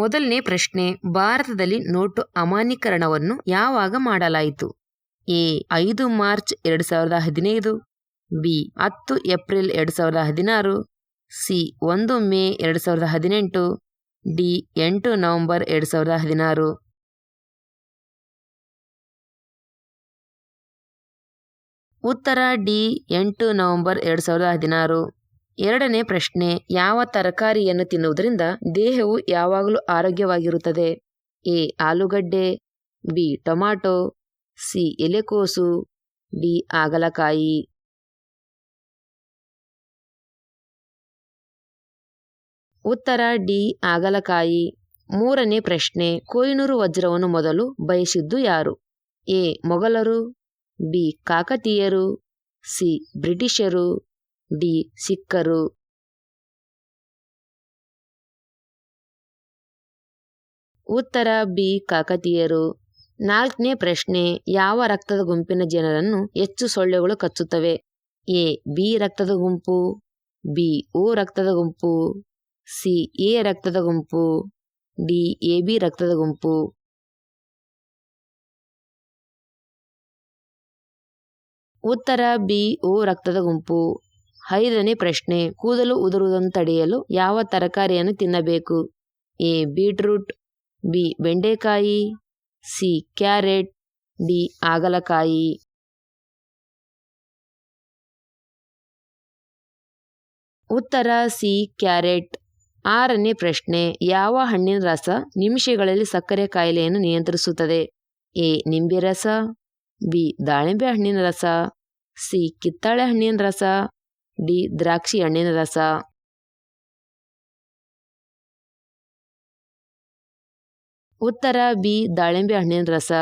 ಮೊದಲನೇ ಪ್ರಶ್ನೆ, ಭಾರತದಲ್ಲಿ ನೋಟು ಅಮಾನ್ಯೀಕರಣವನ್ನು ಯಾವಾಗ ಮಾಡಲಾಯಿತು? ಎ, ಐದು ಮಾರ್ಚ್ ಎರಡು ಸಾವಿರದ ಹದಿನೈದು, ಬಿ, ಹತ್ತು ಏಪ್ರಿಲ್ ಎರಡು ಸಾವಿರದ ಹದಿನಾರು, ಸಿ, ಒಂದು ಮೇ ಎರಡು ಸಾವಿರದ ಹದಿನೆಂಟು, ಡಿ, ಎಂಟು ನವೆಂಬರ್ ಎರಡು ಸಾವಿರದ ಹದಿನಾರು. ಉತ್ತರ, ಡಿ, ಎಂಟು ನವೆಂಬರ್ ಎರಡು ಸಾವಿರದ ಹದಿನಾರು. ಎರಡನೇ ಪ್ರಶ್ನೆ, ಯಾವ ತರಕಾರಿಯನ್ನು ತಿನ್ನುವುದರಿಂದ ದೇಹವು ಯಾವಾಗಲೂ ಆರೋಗ್ಯವಾಗಿರುತ್ತದೆ? ಎ, ಆಲೂಗಡ್ಡೆ, ಬಿ, ಟೊಮಾಟೊ, ಸಿ, ಎಲೆಕೋಸು, ಡಿ ಆಗಲಕಾಯಿ ಉತ್ತರ, ಡಿ ಆಗಲಕಾಯಿ ಮೂರನೇ ಪ್ರಶ್ನೆ, ಕೊಯ್ನೂರು ವಜ್ರವನ್ನು ಮೊದಲು ಬಯಸಿದ್ದು ಯಾರು? ಎ, ಮೊಘಲರು, ಬಿ, ಕಾಕತೀಯರು, ಸಿ, ಬ್ರಿಟಿಷರು ಡಿ ಸಿಕ್ಕರು. ಉತ್ತರ ಬಿ, ಕಾಕತೀಯರು. ನಾಲ್ಕನೇ ಪ್ರಶ್ನೆ, ಯಾವ ರಕ್ತದ ಗುಂಪಿನ ಜನರನ್ನು ಹೆಚ್ಚು ಸೊಳ್ಳೆಗಳು ಕಚ್ಚುತ್ತವೆ? ಎ, ಬಿ ರಕ್ತದ ಗುಂಪು, ಬಿ, ಓ ರಕ್ತದ ಗುಂಪು, ಸಿ, ಎ ರಕ್ತದ ಗುಂಪು, ಡಿ, ಎ, ಬಿ ರಕ್ತದ ಗುಂಪು. ಉತ್ತರ ಬಿ, ಓ ರಕ್ತದ ಗುಂಪು. ಐದನೇ ಪ್ರಶ್ನೆ, ಕೂದಲು ಉದುರುವುದನ್ನು ತಡೆಯಲು ಯಾವ ತರಕಾರಿಯನ್ನು ತಿನ್ನಬೇಕು? ಎ, ಬೀಟ್ರೂಟ್, ಬಿ, ಬೆಂಡೆಕಾಯಿ, ಸಿ, ಕ್ಯಾರೆಟ್, ಡಿ ಆಗಲಕಾಯಿ ಉತ್ತರ, ಸಿ, ಕ್ಯಾರೆಟ್. ಆರನೇ ಪ್ರಶ್ನೆ, ಯಾವ ಹಣ್ಣಿನ ರಸ ನಿಮಿಷಗಳಲ್ಲಿ ಸಕ್ಕರೆ ಕಾಯಿಲೆಯನ್ನು ನಿಯಂತ್ರಿಸುತ್ತದೆ? ಎ, ನಿಂಬೆ ರಸ, ಬಿ, ದಾಳಿಂಬೆ ಹಣ್ಣಿನ ರಸ, ಸಿ, ಕಿತ್ತಾಳೆ ಹಣ್ಣಿನ ರಸ ಡಿ, ದ್ರಾಕ್ಷಿ ಹಣ್ಣಿನ ರಸ. ಉತ್ತರ, ಬಿ, ದಾಳಿಂಬೆ ಹಣ್ಣಿನ ರಸ.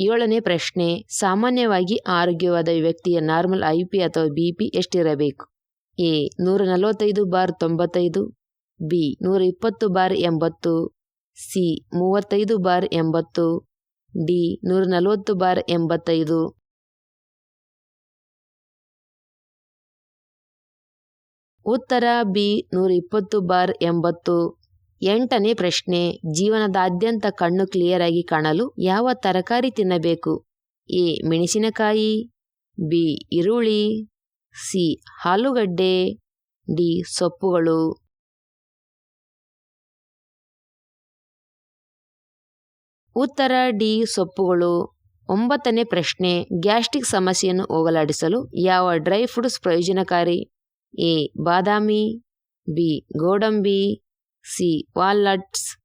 ಏಳನೇ ಪ್ರಶ್ನೆ, ಸಾಮಾನ್ಯವಾಗಿ ಆರೋಗ್ಯವಾದ ವ್ಯಕ್ತಿಯ ನಾರ್ಮಲ್ ಐ ಪಿ ಅಥವಾ ಬಿ ಪಿ ಎಷ್ಟಿರಬೇಕು? ಎ, ನೂರ ನಲವತ್ತೈದು ಬಾರ್ ತೊಂಬತ್ತೈದು, ಬಿ, ನೂರ ಇಪ್ಪತ್ತು ಬಾರ್ ಎಂಬತ್ತು, ಸಿ, ಮೂವತ್ತೈದು ಬಾರ್ ಎಂಬತ್ತು, ಡಿ, ನೂರ ನಲವತ್ತು ಬಾರ್ ಎಂಬತ್ತೈದು. ಉತ್ತರ ಬಿ ನೂರ ಇಪ್ಪತ್ತು ಬಾರ್ ಎಂಬತ್ತು. ಎಂಟನೇ ಪ್ರಶ್ನೆ, ಜೀವನದಾದ್ಯಂತ ಕಣ್ಣು ಕ್ಲಿಯರ್ ಆಗಿ ಕಾಣಲು ಯಾವ ತರಕಾರಿ ತಿನ್ನಬೇಕು? ಎ, ಮೆಣಸಿನಕಾಯಿ, ಬಿ, ಈರುಳ್ಳಿ, ಸಿ, ಆಲೂಗಡ್ಡೆ, ಡಿ, ಸೊಪ್ಪುಗಳು. ಉತ್ತರ ಡಿ, ಸೊಪ್ಪುಗಳು. ಒಂಬತ್ತನೇ ಪ್ರಶ್ನೆ, ಗ್ಯಾಸ್ಟ್ರಿಕ್ ಸಮಸ್ಯೆಯನ್ನು ಹೋಗಲಾಡಿಸಲು ಯಾವ ಡ್ರೈ ಫ್ರೂಟ್ಸ್ ಪ್ರಯೋಜನಕಾರಿ? ಎ ಬಾದಾಮಿ, ಬಿ ಗೋಡಂಬಿ, ಸಿ ವಾಲ್ನಟ್ಸ್,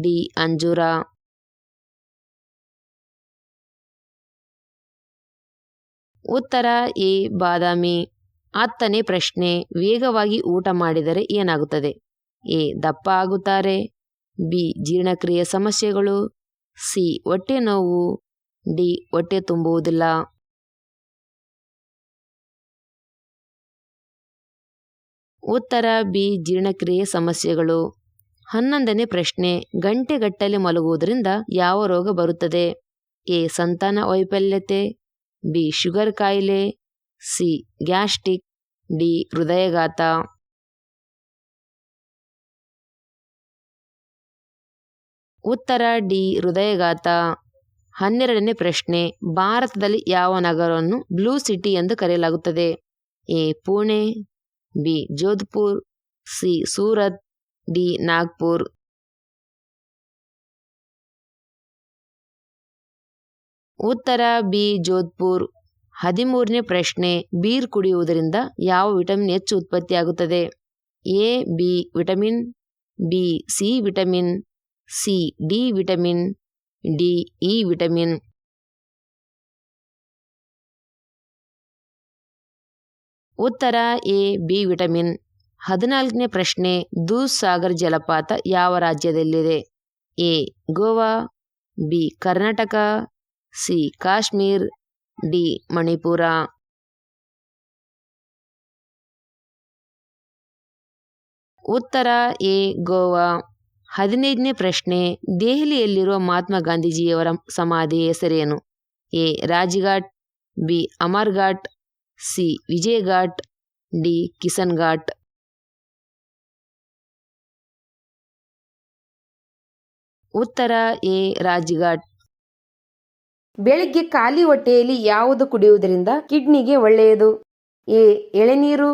ಡಿ ಅಂಜೂರ. ಉತ್ತರ, ಎ ಬಾದಾಮಿ. ಹತ್ತನೇ ಪ್ರಶ್ನೆ, ವೇಗವಾಗಿ ಊಟ ಮಾಡಿದರೆ ಏನಾಗುತ್ತದೆ? ಎ ದಪ್ಪ ಆಗುತ್ತಾರೆ. ಬಿ ಜೀರ್ಣಕ್ರಿಯೆ ಸಮಸ್ಯೆಗಳು. ಸಿ ಹೊಟ್ಟೆ ನೋವು. ಡಿ ಹೊಟ್ಟೆ ತುಂಬುವುದಿಲ್ಲ. ಉತ್ತರ ಬಿ, ಜೀರ್ಣಕ್ರಿಯೆ ಸಮಸ್ಯೆಗಳು. ಹನ್ನೊಂದನೇ ಪ್ರಶ್ನೆ, ಗಂಟೆಗಟ್ಟಲೆ ಮಲಗುವುದರಿಂದ ಯಾವ ರೋಗ ಬರುತ್ತದೆ? ಎ, ಸಂತಾನ ವೈಫಲ್ಯತೆ, ಬಿ, ಶುಗರ್ ಕಾಯಿಲೆ, ಸಿ, ಗ್ಯಾಸ್ಟ್ರಿಕ್, ಡಿ, ಹೃದಯಘಾತ. ಉತ್ತರ ಡಿ, ಹೃದಯಘಾತ. ಹನ್ನೆರಡನೇ ಪ್ರಶ್ನೆ, ಭಾರತದಲ್ಲಿ ಯಾವ ನಗರವನ್ನು ಬ್ಲೂ ಸಿಟಿ ಎಂದು ಕರೆಯಲಾಗುತ್ತದೆ? A, Pune B. Jodhpur, C. Surat, D. Nagpur. ಉತ್ತರ ಬಿ. ಜೋಧ್ಪುರ್. ಹದಿಮೂರನೇ ಪ್ರಶ್ನೆ, ಬೀರ್ ಕುಡಿಯುವುದರಿಂದ ಯಾವ ವಿಟಮಿನ್ ಹೆಚ್ಚು ಉತ್ಪತ್ತಿಯಾಗುತ್ತದೆ? A, B vitamin, B, C vitamin, C, D vitamin, D, E vitamin. ಉತ್ತರ ಎ, ಬಿ ವಿಟಮಿನ್. ಹದಿನಾಲ್ಕನೇ ಪ್ರಶ್ನೆ ದೂದ್ ಸಾಗರ್ ಜಲಪಾತ ಯಾವ ರಾಜ್ಯದಲ್ಲಿದೆ? A, Goa, B, Karnataka, C, Kashmir, D, Manipur. ಉತ್ತರ ಎ, ಗೋವಾ. ಹದಿನೈದನೇ ಪ್ರಶ್ನೆ, ದೆಹಲಿಯಲ್ಲಿರುವ ಮಹಾತ್ಮ ಗಾಂಧೀಜಿಯವರ ಸಮಾಧಿ ಹೆಸರೇನು? A, Rajghat, B Amar Ghat C. Vijay Ghat D. Kisan Ghat ಉತ್ತರ ಎ. ರಾಜ್ಘಾಟ್. ಬೆಳಿಗ್ಗೆ ಖಾಲಿ ಹೊಟ್ಟೆಯಲ್ಲಿ ಯಾವುದು ಕುಡಿಯುವುದರಿಂದ ಕಿಡ್ನಿಗೆ ಒಳ್ಳೆಯದು? ಎ. ಎಳೆನೀರು,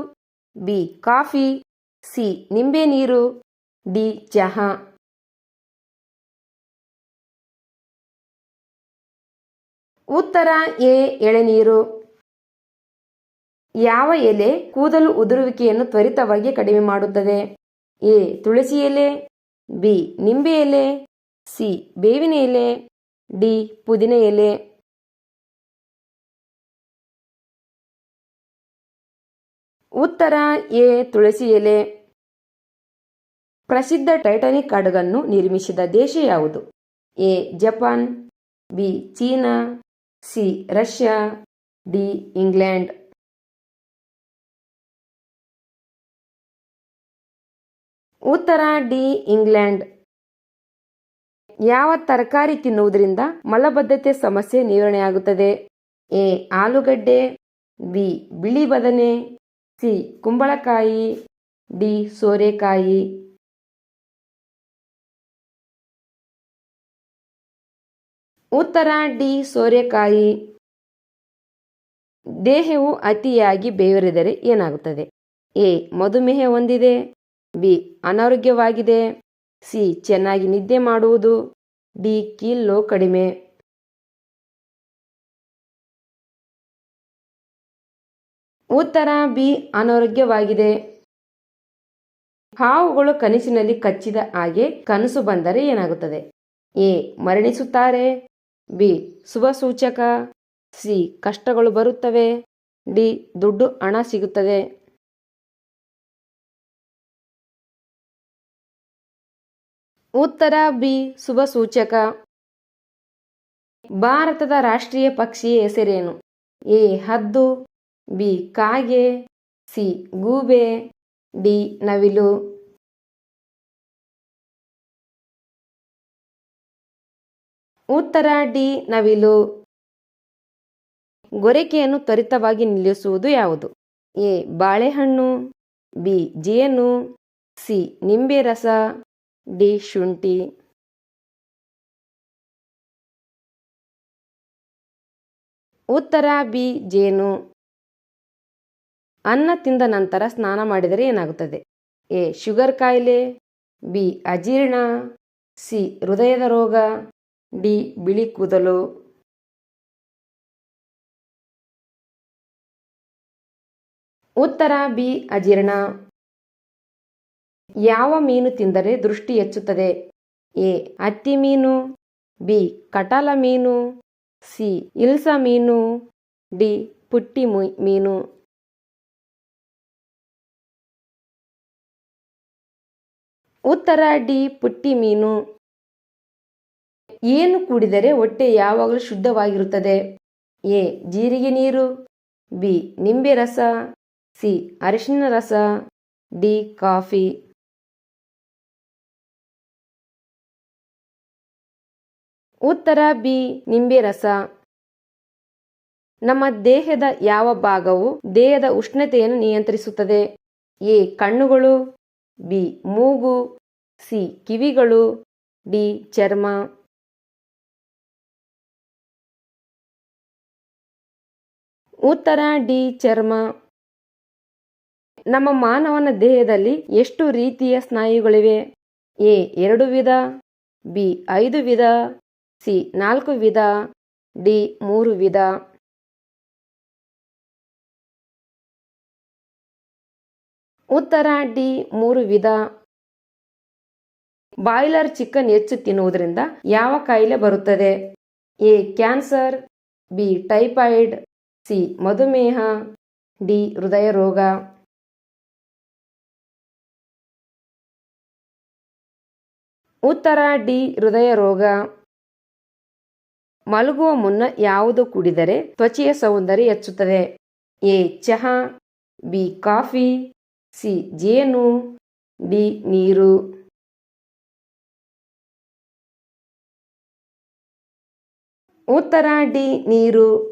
ಬಿ. Coffee, C. ನಿಂಬೆ ನೀರು ಡಿ. ಚಹಾ. ಉತ್ತರ ಎ. ಎಳೆನೀರು. ಯಾವ ಎಲೆ ಕೂದಲು ಉದುರುವಿಕೆಯನ್ನು ತ್ವರಿತವಾಗಿ ಕಡಿಮೆ ಮಾಡುತ್ತದೆ? ಎ. ತುಳಸಿ ಎಲೆ, ಬಿ. ನಿಂಬೆ ಎಲೆ, ಸಿ. ಬೇವಿನ ಎಲೆ, ಡಿ. ಪುದಿನ ಎಲೆ. ಉತ್ತರ ಎ. ತುಳಸಿ ಎಲೆ. ಪ್ರಸಿದ್ಧ ಟೈಟಾನಿಕ್ ಹಡಗನ್ನು ನಿರ್ಮಿಸಿದ ದೇಶ ಯಾವುದು? A. Japan, B. China, C. Russia, D. England. ಉತ್ತರ ಡಿ, ಇಂಗ್ಲೆಂಡ್. ಯಾವ ತರಕಾರಿ ತಿನ್ನುವುದರಿಂದ ಮಲಬದ್ಧತೆ ಸಮಸ್ಯೆ ನಿವಾರಣೆಯಾಗುತ್ತದೆ? ಎ, ಆಲೂಗಡ್ಡೆ. ಬಿ, ಬಿಳಿ ಬದನೆ. ಸಿ, ಕುಂಬಳಕಾಯಿ. ಡಿ, ಸೋರೆಕಾಯಿ. ಉತ್ತರ ಡಿ, ಸೋರೆಕಾಯಿ. ದೇಹವು ಅತಿಯಾಗಿ ಬೇವರಿದರೆ ಏನಾಗುತ್ತದೆ? ಎ, ಮಧುಮೇಹ ಹೊಂದಿದೆ. ಬಿ, ಅನಾರೋಗ್ಯವಾಗಿದೆ. ಸಿ, ಚೆನ್ನಾಗಿ ನಿದ್ದೆ ಮಾಡುವುದು. ಡಿ ಕೀಲು ಕಡಿಮೆ. ಉತ್ತರ, ಬಿ, ಅನಾರೋಗ್ಯವಾಗಿದೆ. ಹಾವುಗಳು ಕನಸಿನಲ್ಲಿ ಕಚ್ಚಿದ ಹಾಗೆ ಕನಸು ಬಂದರೆ ಏನಾಗುತ್ತದೆ? ಎ, ಮರಣಿಸುತ್ತಾರೆ. ಬಿ ಶುಭ ಸೂಚಕ ಸಿ, ಕಷ್ಟಗಳು ಬರುತ್ತವೆ. ಡಿ, ದುಡ್ಡು ಹಣ ಸಿಗುತ್ತದೆ. ಉತ್ತರ ಬಿ ಶುಭ ಸೂಚಕ ಭಾರತದ ರಾಷ್ಟ್ರೀಯ ಪಕ್ಷಿಯ ಹೆಸರೇನು? ಎ ಹದ್ದು, ಬಿ ಕಾಗೆ, ಸಿ ಗೂಬೆ, ಡಿ ನವಿಲು. ಉತ್ತರ ಡಿ ನವಿಲು. ಗೊರಕೆಯನ್ನು ತ್ವರಿತವಾಗಿ ನಿಲ್ಲಿಸುವುದು ಯಾವುದು? ಎ ಬಾಳೆಹಣ್ಣು, ಬಿ ಜೇನು, ಸಿ ನಿಂಬೆ ರಸ ಡಿ ಶುಂಠಿ. ಉತ್ತರ ಬಿ ಜೇನು. ಅನ್ನ ತಿಂದ ನಂತರ ಸ್ನಾನ ಮಾಡಿದರೆ ಏನಾಗುತ್ತದೆ? ಎ. ಶುಗರ್ ಕಾಯಿಲೆ. ಬಿ. ಅಜೀರ್ಣ. ಸಿ. ಹೃದಯದ ರೋಗ. ಡಿ. ಬಿಳಿ ಕೂದಲು. ಉತ್ತರ ಬಿ ಅಜೀರ್ಣ. ಯಾವ ಮೀನು ತಿಂದರೆ ದೃಷ್ಟಿ ಹೆಚ್ಚುತ್ತದೆ? ಎ. ಅತ್ತಿ ಮೀನು, ಬಿ. ಕಟಾಲ ಮೀನು, ಸಿ. ಇಲ್ಸ ಮೀನು, ಡಿ. ಪುಟ್ಟಿ ಮೀನು. ಉತ್ತರ, ಡಿ. ಪುಟ್ಟಿ ಮೀನು. ಏನು ಕುಡಿದರೆ ಹೊಟ್ಟೆ ಯಾವಾಗಲೂ ಶುದ್ಧವಾಗಿರುತ್ತದೆ? ಎ. ಜೀರಿಗೆ ನೀರು, ಬಿ. ನಿಂಬೆ ರಸ, ಸಿ. ಅರಿಶಿನ ರಸ, ಡಿ. ಕಾಫಿ. ಉತ್ತರ ಬಿ, ನಿಂಬೆ ರಸ. ನಮ್ಮ ದೇಹದ ಯಾವ ಭಾಗವು ದೇಹದ ಉಷ್ಣತೆಯನ್ನು ನಿಯಂತ್ರಿಸುತ್ತದೆ? ಎ, ಕಣ್ಣುಗಳು. ಬಿ, ಮೂಗು. ಸಿ, ಕಿವಿಗಳು. ಡಿ, ಚರ್ಮ. ಉತ್ತರ ಡಿ, ಚರ್ಮ. ನಮ್ಮ ಮಾನವನ ದೇಹದಲ್ಲಿ ಎಷ್ಟು ರೀತಿಯ ಸ್ನಾಯುಗಳಿವೆ? ಎ, ಎರಡು ವಿಧ. ಬಿ, ಐದು ವಿಧ. ಸಿ. ನಾಲ್ಕು ವಿಧ. ಡಿ. ಮೂರು ವಿಧ. ಉತ್ತರ. ಡಿ. ಮೂರು ವಿಧ. ಬಾಯ್ಲರ್ ಚಿಕನ್ ಹೆಚ್ಚು ತಿನ್ನುವುದರಿಂದ ಯಾವ ಕಾಯಿಲೆ ಬರುತ್ತದೆ? A. Cancer. B. Typhoid. C. ಮಧುಮೇಹ. ಡಿ. ಹೃದಯ ರೋಗ ಉತ್ತರ. ಡಿ. ಹೃದಯ ರೋಗ ಮಲಗುವ ಮುನ್ನ ಯಾವುದು ಕುಡಿದರೆ ತ್ವಚೆಯ ಸೌಂದರ್ಯ ಹೆಚ್ಚುತ್ತದೆ. ಎ, ಚಹಾ, ಬಿ, ಕಾಫಿ, ಸಿ, ಜೇನು, ಡಿ, ನೀರು. ಉತ್ತರ, ಡಿ, ನೀರು.